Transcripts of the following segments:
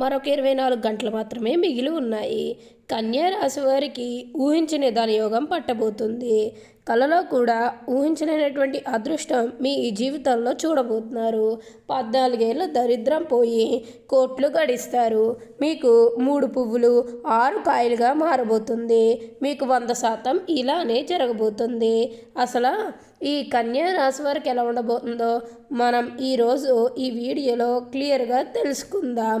మరొక ఇరవై నాలుగు గంటలు మాత్రమే మిగిలి ఉన్నాయి. కన్యారాశి వారికి ఊహించని దాని యోగం పట్టబోతుంది. కలలో కూడా ఊహించలేనటువంటి అదృష్టం మీ జీవితంలో చూడబోతున్నారు. పద్నాలుగేళ్ళ దరిద్రం పోయి కోట్లు గడిస్తారు. మీకు మూడు పువ్వులు ఆరు కాయలుగా మారబోతుంది. మీకు వంద శాతం ఇలానే జరగబోతుంది. అసలు ఈ కన్యా రాశి వారికి ఎలా ఉండబోతుందో మనం ఈరోజు ఈ వీడియోలో క్లియర్గా తెలుసుకుందాం.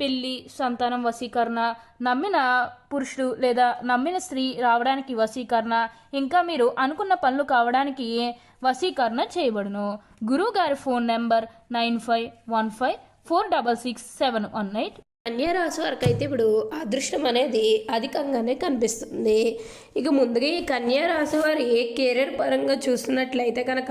పెళ్ళి సంతానం వశీకరణ నమ్మిన పురుషుడు లేదా నమ్మిన స్త్రీ రావడానికి వశీకరణ ఇంకా మీరు అనుకున్న పనులు కావడానికి వశీకరణ చేయబడును? గురువు గారి phone number nine five one five four double six seven one eight. కన్యారాశి వరకు వారికి అయితే ఇప్పుడు అదృష్టం అనేది అధికంగానే కనిపిస్తుంది. ఇక ముందుగా ఈ కన్యారాశి వారి కెరీర్ పరంగా చూస్తున్నట్లయితే కనుక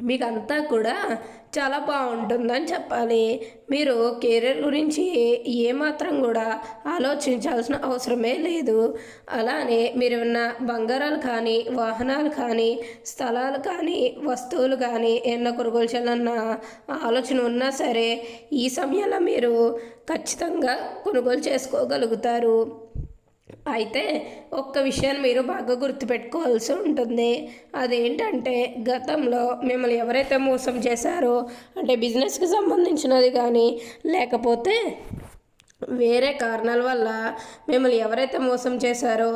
మీకు అంతా కూడా చాలా బాగుంటుందని చెప్పాలి. మీరు కెరీర్ గురించి ఏమాత్రం కూడా ఆలోచించాల్సిన అవసరమే లేదు. అలానే మీరు ఉన్న బంగారాలు కానీ వాహనాలు కానీ స్థలాలు కానీ వస్తువులు కానీ ఎన్నో కొనుగోలు చేయాలన్న ఆలోచన ఉన్నా సరే ఈ సమయంలో మీరు ఖచ్చితంగా కొనుగోలు చేసుకోగలుగుతారు. అయితే ఒక్క విషయాన్ని మీరు బాగా గుర్తుపెట్టుకోవాల్సి ఉంటుంది. అదేంటంటే గతంలో మిమ్మల్ని ఎవరైతే మోసం చేశారో అంటే బిజినెస్కి సంబంధించినది కానీ లేకపోతే వేరే కారణాల వల్ల మిమ్మల్ని ఎవరైతే మోసం చేశారో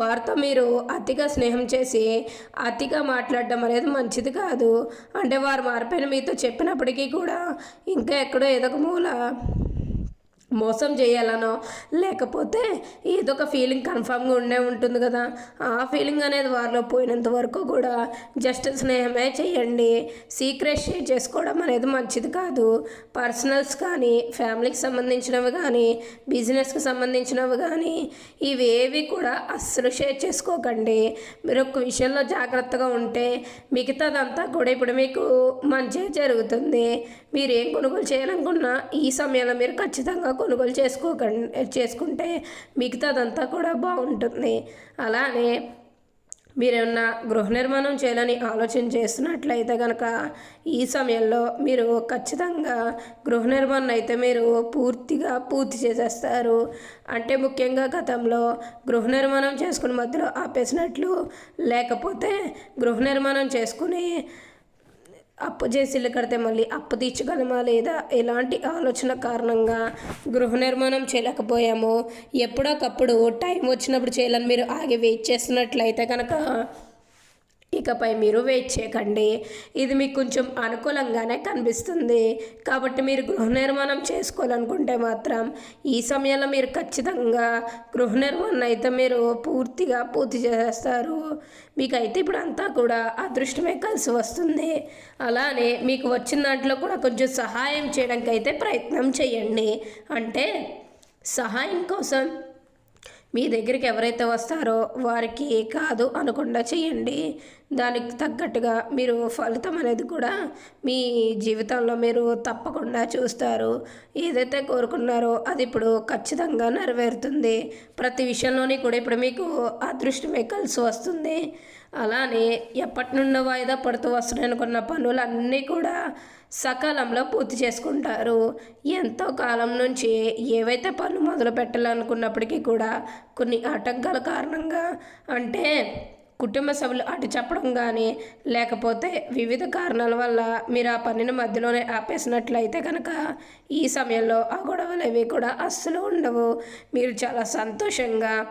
వారితో మీరు అతిగా స్నేహం చేసి అతిగా మాట్లాడడం అనేది మంచిది కాదు. అంటే వారు మారిపోయిన మీతో చెప్పినప్పటికీ కూడా ఇంకా ఎక్కడో ఏదో ఒక మూల మోసం చేయాలనో లేకపోతే ఏదో ఒక ఫీలింగ్ కన్ఫామ్గా ఉండే ఉంటుంది కదా. ఆ ఫీలింగ్ అనేది వారిలో పోయినంత వరకు కూడా జస్ట్ స్నేహమే చేయండి. సీక్రెట్ షేర్ చేసుకోవడం అనేది మంచిది కాదు. పర్సనల్స్ కానీ ఫ్యామిలీకి సంబంధించినవి కానీ బిజినెస్కి సంబంధించినవి కానీ ఇవేవి కూడా అస్సలు షేర్ చేసుకోకండి. మీరు ఒక విషయంలో జాగ్రత్తగా ఉంటే మిగతాదంతా కూడా ఇప్పుడు మీకు మంచి జరుగుతుంది. మీరు ఏం కొనుగోలు చేయాలనుకున్నా ఈ సమయంలో మీరు ఖచ్చితంగా కొనుగోలు చేసుకోక చేసుకుంటే మిగతాదంతా కూడా బాగుంటుంది. అలానే మీరేమన్నా గృహ నిర్మాణం చేయాలని ఆలోచన చేస్తున్నట్లయితే కనుక ఈ సమయంలో మీరు ఖచ్చితంగా గృహ నిర్మాణం అయితే మీరు పూర్తిగా పూర్తి చేసేస్తారు. అంటే ముఖ్యంగా గతంలో గృహ నిర్మాణం చేసుకుని మధ్యలో ఆపేసినట్లు లేకపోతే గృహ నిర్మాణం చేసుకుని అప్పు చేసి ఇల్లు కడితే మళ్ళీ అప్పు తీర్చగలమా లేదా? ఎలాంటి ఆలోచన కారణంగా గృహ నిర్మాణం చేయలేకపోయామో? ఎప్పుడోకప్పుడు టైం వచ్చినప్పుడు చేయాలని మీరు ఆగి వెయిట్ చేస్తున్నట్లయితే కనుక ఇకపై మీరు వెయిట్ చేయకండి. ఇది మీకు కొంచెం అనుకూలంగానే కనిపిస్తుంది. కాబట్టి మీరు గృహ నిర్మాణం చేసుకోవాలనుకుంటే మాత్రం ఈ సమయంలో మీరు ఖచ్చితంగా గృహ నిర్మాణం అయితే మీరు పూర్తిగా పూర్తి చేసేస్తారు మీకైతే ఇప్పుడు అంతా కూడా అదృష్టమే కలిసి వస్తుంది. అలానే మీకు వచ్చిన దాంట్లో కూడా కొంచెం సహాయం చేయడానికి అయితే ప్రయత్నం చేయండి. అంటే సహాయం కోసం మీ దగ్గరికి ఎవరైతే వస్తారో వారికి కాదు అనకుండా చేయండి. దానికి తగ్గట్టుగా మీరు ఫలితం అనేది కూడా మీ జీవితంలో మీరు తప్పకుండా చూస్తారు. ఏదైతే కోరుకున్నారో అది ఇప్పుడు ఖచ్చితంగా నెరవేరుతుంది. ప్రతి విషయంలోని కూడా ఇప్పుడు మీకు అదృష్టమే కలిసి వస్తుంది. అలానే ఎప్పటి నుండో వాయిదా పడుతూ వస్తున్నాయి అనుకున్న పనులన్నీ కూడా సకాలంలో పూర్తి చేసుకుంటారు. ఎంతో కాలం నుంచి ఏవైతే పనులు మొదలు పెట్టాలనుకున్నప్పటికీ కూడా కొన్ని ఆటంకాల కారణంగా అంటే కుటుంబ సభ్యులు అటు చెప్పడం కానీ లేకపోతే వివిధ కారణాల వల్ల మీరు ఆ పనిని మధ్యలోనే ఆపేసినట్లయితే కనుక ఈ సమయంలో ఆ గొడవలు అవి కూడా అస్సలు ఉండవు. మీరు చాలా సంతోషంగా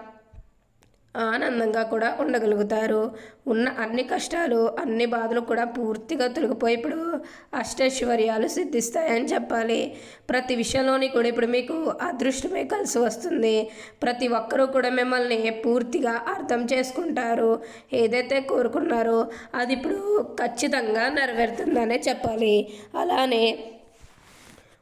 ఆనందంగా కూడా ఉండగలుగుతారు. ఉన్న అన్ని కష్టాలు అన్ని బాధలు కూడా పూర్తిగా తొలగిపోయి ఇప్పుడు అష్టైశ్వర్యాలు సిద్ధిస్తాయని చెప్పాలి. ప్రతి విషయంలోని కూడా ఇప్పుడు మీకు అదృష్టమే కలిసి వస్తుంది. ప్రతి ఒక్కరూ కూడా మిమ్మల్ని పూర్తిగా అర్థం చేసుకుంటారు. ఏదైతే కోరుకున్నారో అది ఇప్పుడు ఖచ్చితంగా నెరవేరుతుందనే చెప్పాలి. అలానే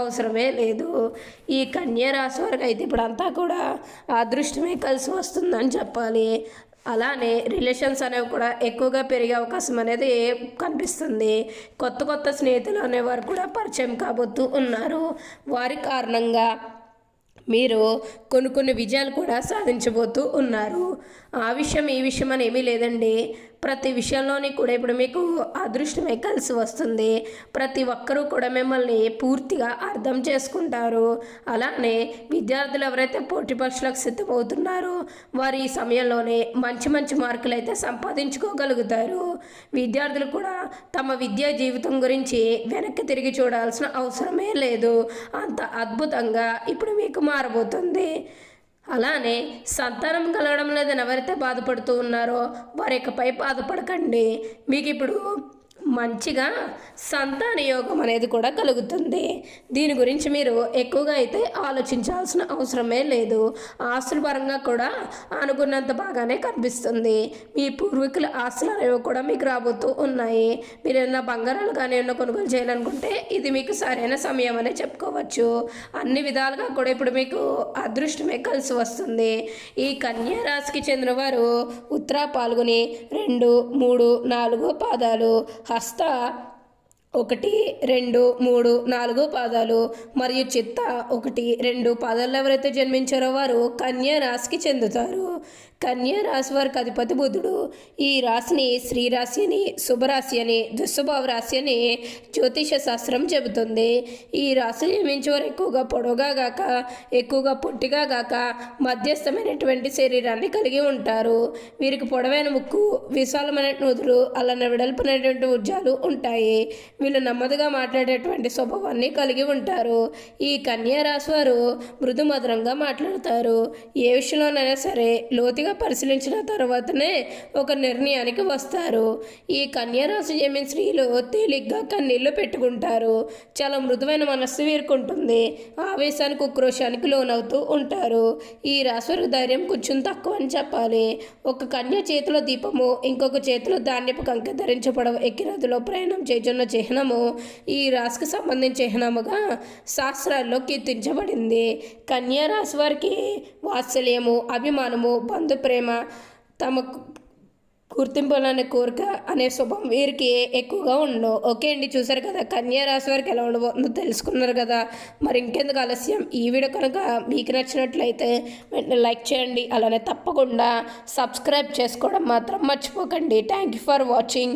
అవసరమే లేదు. ఈ కన్యా రాశి వారికి అయితే ఇప్పుడంతా కూడా అదృష్టమే కలిసి వస్తుందని చెప్పాలి. అలానే రిలేషన్స్ అనేవి కూడా ఎక్కువగా పెరిగే అవకాశం అనేది కనిపిస్తుంది. కొత్త కొత్త స్నేహితులు అనేవారు కూడా పరిచయం కాబోతూ ఉన్నారు. వారి కారణంగా మీరు కొన్ని కొన్ని విజయాలు కూడా సాధించబోతూ ఉన్నారు. ఆ విషయం ఈ విషయం అని ఏమీ లేదండి. ప్రతి విషయంలోని కూడా ఇప్పుడు మీకు అదృష్టమే కలిసి వస్తుంది. ప్రతి ఒక్కరూ కూడా మిమ్మల్ని పూర్తిగా అర్థం చేసుకుంటారు. అలానే విద్యార్థులు ఎవరైతే పోటీ పరీక్షలకు సిద్ధమవుతున్నారో వారు ఈ సమయంలోనే మంచి మంచి మార్కులు అయితే సంపాదించుకోగలుగుతారు. విద్యార్థులు కూడా తమ విద్యా జీవితం గురించి వెనక్కి తిరిగి చూడాల్సిన అవసరమే లేదు. అంత అద్భుతంగా ఇప్పుడు మీకు మారబోతుంది. అలానే సంతానం కలగడం లేదని ఎవరైతే బాధపడుతూ ఉన్నారో వారి ఇకపై బాధపడకండి. మీకు ఇప్పుడు మంచిగా సంతాన యోగం అనేది కూడా కలుగుతుంది. దీని గురించి మీరు ఎక్కువగా అయితే ఆలోచించాల్సిన అవసరమే లేదు. ఆస్తుల పరంగా కూడా అనుకున్నంత బాగానే కనిపిస్తుంది. మీ పూర్వీకుల ఆస్తులు అనేవి కూడా మీకు రాబోతూ ఉన్నాయి. మీరు ఏమైనా బంగారాలు కానీ ఏమైనా కొనుగోలు చేయాలనుకుంటే ఇది మీకు సరైన సమయం అనే చెప్పుకోవచ్చు. అన్ని విధాలుగా కూడా ఇప్పుడు మీకు అదృష్టమే కలిసి వస్తుంది. ఈ కన్యా రాశికి చెందిన వారు ఉత్తరా పాల్గొని రెండు మూడు నాలుగు పాదాలు హస్త ఒకటి రెండు మూడు నాలుగు పాదాలు మరియు చిత్త ఒకటి రెండు పాదాలు ఎవరైతే జన్మించారో వారు కన్యా రాశికి చెందుతారు. కన్యా రాశి వారికి అధిపతి బుధుడు. ఈ రాశిని శ్రీరాశి అని శుభరాశి అని దుస్వభావ రాశి అని జ్యోతిష శాస్త్రం చెబుతుంది. ఈ రాశి జన్మించే వారు ఎక్కువగా పొడవుగా గాక ఎక్కువగా పొట్టిగా గాక మధ్యస్థమైనటువంటి శరీరాన్ని కలిగి ఉంటారు. వీరికి పొడవైన ముక్కు విశాలమైన నుదురు అలానే వెడల్పునటువంటి ఉద్యాలు ఉంటాయి. వీళ్ళు నెమ్మదిగా మాట్లాడేటువంటి స్వభావాన్ని కలిగి ఉంటారు. ఈ కన్యా రాశి వారు మృదు మధురంగా మాట్లాడతారు. ఏ విషయంలోనైనా సరే లోతుగా పరిశీలించిన తర్వాతనే ఒక నిర్ణయానికి వస్తారు. ఈ కన్యారాశి జమిన స్త్రీలు తేలిగ్గా కన్నీళ్ళు పెట్టుకుంటారు. చాలా మృదువైన మనస్సు వీరుకుంటుంది. ఆవేశానికి ఉక్రోషానికి లోనవుతూ ఉంటారు. ఈ రాశి ధైర్యం కొంచెం తక్కువ అని చెప్పాలి. ఒక కన్య చేతిలో దీపము ఇంకొక చేతిలో ధాన్యపు కంక ధరించబడవ ఎక్కిరథులో ప్రయాణం చేస్తున్న చిహ్నము ఈ రాశికి సంబంధించిన చిహ్నముగా శాస్త్రాల్లో కీర్తించబడింది. కన్యా రాశి వారికి వాత్సల్యము అభిమానము బంధు ప్రేమ తమకు గుర్తింపులనే కోరిక అనే శుభం వీరికి ఎక్కువగా ఉండవు. ఓకే అండి చూసారు కదా కన్యా రాశి వారికి ఎలా ఉండబోతుందో తెలుసుకున్నారు కదా. మరి ఇంకెందుకు ఆలస్యం? ఈ వీడియో కనుక మీకు నచ్చినట్లయితే వెంటనే లైక్ చేయండి. అలానే తప్పకుండా సబ్స్క్రైబ్ చేసుకోవడం మాత్రం మర్చిపోకండి. Thank you for watching